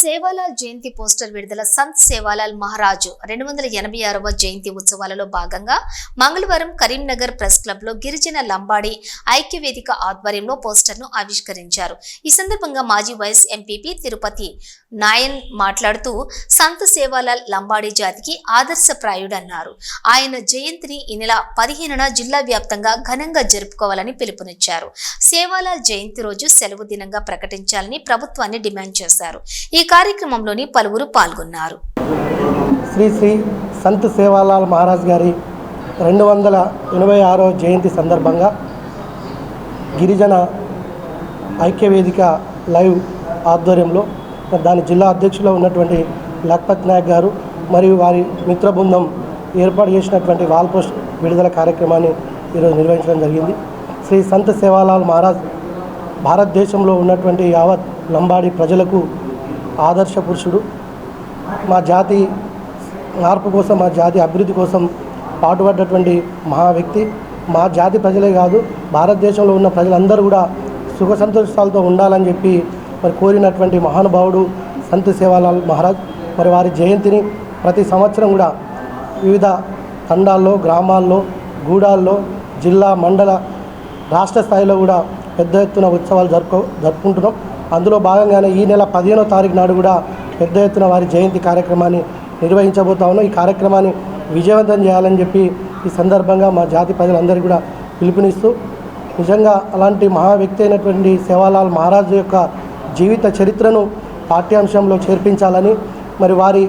సేవాలాల్ జయంతి poster విడుదల సంత్ సేవాలాల్ మహారాజు రెండు వందల ఎనభై ఆరవ జయంతి ఉత్సవాలలో భాగంగా మంగళవారం కరీంనగర్ ప్రెస్ క్లబ్లో గిరిజన లంబాడి ఐక్యవేదిక ఆధ్వర్యంలో పోస్టర్ను ఆవిష్కరించారు. ఈ సందర్భంగా మాజీ వైస్ ఎంపీపీ తిరుపతి నాయన్ మాట్లాడుతూ సంత్ సేవాలాల్ లంబాడి జాతికి ఆదర్శప్రాయుడన్నారు. ఆయన జయంతిని ఈ నెల పదిహేనున జిల్లా వ్యాప్తంగా ఘనంగా జరుపుకోవాలని పిలుపునిచ్చారు. సేవాలాల్ జయంతి రోజు సెలవు దినంగా ప్రకటించాలని ప్రభుత్వాన్ని డిమాండ్ చేశారు. ఈ కార్యక్రమంలోని పలువురు పాల్గొన్నారు. శ్రీ శ్రీ సంత్ సేవాలాల్ మహారాజ్ గారి రెండు వందల ఎనభై ఆరో జయంతి సందర్భంగా గిరిజన ఐక్యవేదిక లైవ్ ఆధ్వర్యంలో దాని జిల్లా అధ్యక్షులు ఉన్నటువంటి లక్పత్ నాయక్ గారు మరియు వారి మిత్ర బృందం ఏర్పాటు చేసినటువంటి వాల్ పోస్ట్ విడుదల కార్యక్రమాన్ని ఈరోజు నిర్వహించడం జరిగింది. శ్రీ సంత్ సేవాలాల్ మహారాజ్ భారతదేశంలో ఉన్నటువంటి యావత్ లంబాడి ప్రజలకు ఆదర్శ పురుషుడు. మా జాతి మార్పు కోసం మా జాతి అభివృద్ధి కోసం పాటుపడ్డటువంటి మహా వ్యక్తి. మా జాతి ప్రజలే కాదు భారతదేశంలో ఉన్న ప్రజలందరూ కూడా సుఖ సంతోషాలతో ఉండాలని చెప్పి మరి కోరినటువంటి మహానుభావుడు సంత సేవాలాల్ మహారాజ్. మరి వారి జయంతిని ప్రతి సంవత్సరం కూడా వివిధ తండాల్లో గ్రామాల్లో గూడాల్లో జిల్లా మండల రాష్ట్ర స్థాయిలో కూడా పెద్ద ఎత్తున ఉత్సవాలు జరుపుకో జరుపుకుంటున్నాం. అందులో భాగంగానే ఈ నెల పదిహేనో తారీఖు నాడు కూడా పెద్ద ఎత్తున వారి జయంతి కార్యక్రమాన్ని నిర్వహించబోతా ఉన్నాం. ఈ కార్యక్రమాన్ని విజయవంతం చేయాలని చెప్పి ఈ సందర్భంగా మా జాతి ప్రజలందరికీ కూడా పిలుపునిస్తూ నిజంగా అలాంటి మహా వ్యక్తి అయినటువంటి సేవాలాల్ మహారాజు యొక్క జీవిత చరిత్రను పాఠ్యాంశంలో చేర్పించాలని మరి వారి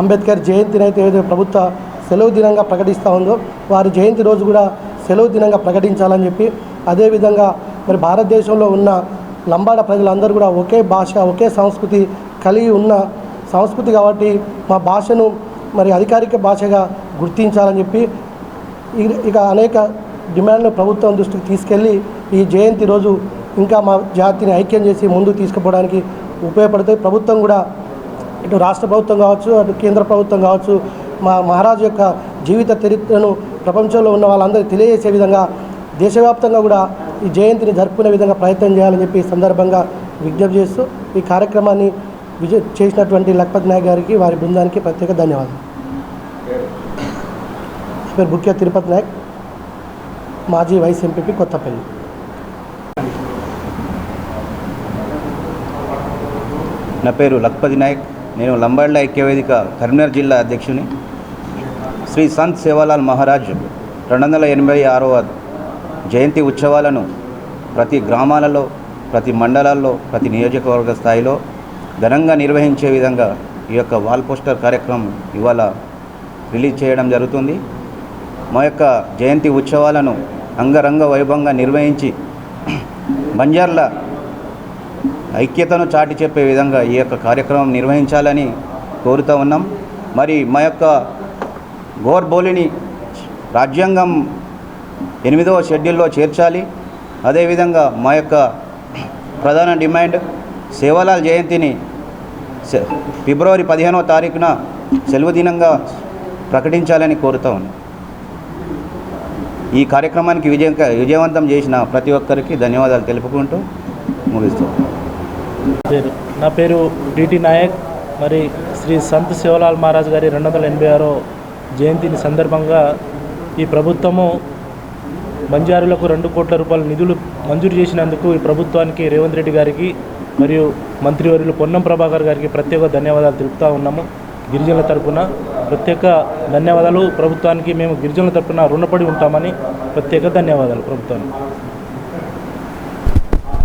అంబేద్కర్ జయంతిని అయితే ఏదైతే ప్రభుత్వ సెలవు దినంగా ప్రకటిస్తూ ఉందో వారి జయంతి రోజు కూడా సెలవు దినంగా ప్రకటించాలని చెప్పి అదేవిధంగా మరి భారతదేశంలో ఉన్న లంబాడ ప్రజలందరూ కూడా ఒకే భాష ఒకే సంస్కృతి కలిగి ఉన్న సంస్కృతి కాబట్టి మా భాషను మరి అధికారిక భాషగా గుర్తించాలని చెప్పి ఇక అనేక డిమాండ్ను ప్రభుత్వం దృష్టికి తీసుకెళ్ళి ఈ జయంతి రోజు ఇంకా మా జాతిని ఐక్యం చేసి ముందుకు తీసుకుపోవడానికి ఉపయోగపడతాయి. ప్రభుత్వం కూడా ఇటు రాష్ట్ర ప్రభుత్వం కావచ్చు అటు కేంద్ర ప్రభుత్వం కావచ్చు మా మహారాజు యొక్క జీవిత చరిత్రను ప్రపంచంలో ఉన్న వాళ్ళందరికీ తెలియజేసే విధంగా దేశవ్యాప్తంగా కూడా ఈ జయంతిని జరుపుకునే విధంగా ప్రయత్నం చేయాలని చెప్పి ఈ సందర్భంగా విజ్ఞప్తి చేస్తూ ఈ కార్యక్రమాన్ని విజయ చేసినటువంటి లక్పత్ నాయక్ గారికి వారి బృందానికి ప్రత్యేక ధన్యవాదాలు. పేరు బుక్య తిరుపతి నాయక్ మాజీ వైస్ ఎంపీపీ కొత్తపల్లి. నా పేరు లక్పతి నాయక్ నేను లంబాడ్ల ఐక్యవేదిక కరీంనగర్ జిల్లా అధ్యక్షుని. శ్రీ సంత్ సేవాలాల్ మహారాజ్ రెండు వందల ఎనభై ఆరవ జయంతి ఉత్సవాలను ప్రతి గ్రామాలలో ప్రతి మండలాల్లో ప్రతి నియోజకవర్గ స్థాయిలో ఘనంగా నిర్వహించే విధంగా ఈ యొక్క వాల్ పోస్టర్ కార్యక్రమం ఇవాళ రిలీజ్ చేయడం జరుగుతుంది. మా యొక్క జయంతి ఉత్సవాలను అంగరంగ వైభవంగా నిర్వహించి బంజార్ల ఐక్యతను చాటి చెప్పే విధంగా ఈ యొక్క కార్యక్రమం నిర్వహించాలని కోరుతూ ఉన్నాం. మరి మా యొక్క గోర్బోలిని రాజ్యాంగం ఎనిమిదవ షెడ్యూల్లో చేర్చాలి. అదేవిధంగా మా యొక్క ప్రధాన డిమాండ్ సేవాలాల్ జయంతిని ఫిబ్రవరి పదిహేనవ తారీఖున సెలవు దినంగా ప్రకటించాలని కోరుతూ ఉన్నాను ఈ కార్యక్రమానికి విజయ విజయవంతం చేసిన ప్రతి ఒక్కరికి ధన్యవాదాలు తెలుపుకుంటూ ముగిస్తూ. పేరు. నా పేరు డిటి నాయక్. మరి శ్రీ సంత్ శివలాల్ మహారాజ్ గారి రెండు వందల ఎనభై ఆరో జయంతిని సందర్భంగా ఈ ప్రభుత్వము బంజారులకు రెండు కోట్ల రూపాయల నిధులు మంజూరు చేసినందుకు ఈ ప్రభుత్వానికి రేవంత్ రెడ్డి గారికి మరియు మంత్రివర్యులు పొన్నం ప్రభాకర్ గారికి ప్రత్యేక ధన్యవాదాలు తెలుపుతూ ఉన్నాము. గిరిజనుల తరపున ప్రత్యేక ధన్యవాదాలు. ప్రభుత్వానికి మేము గిరిజనుల తరపున రుణపడి ఉంటామని ప్రత్యేక ధన్యవాదాలు ప్రభుత్వానికి.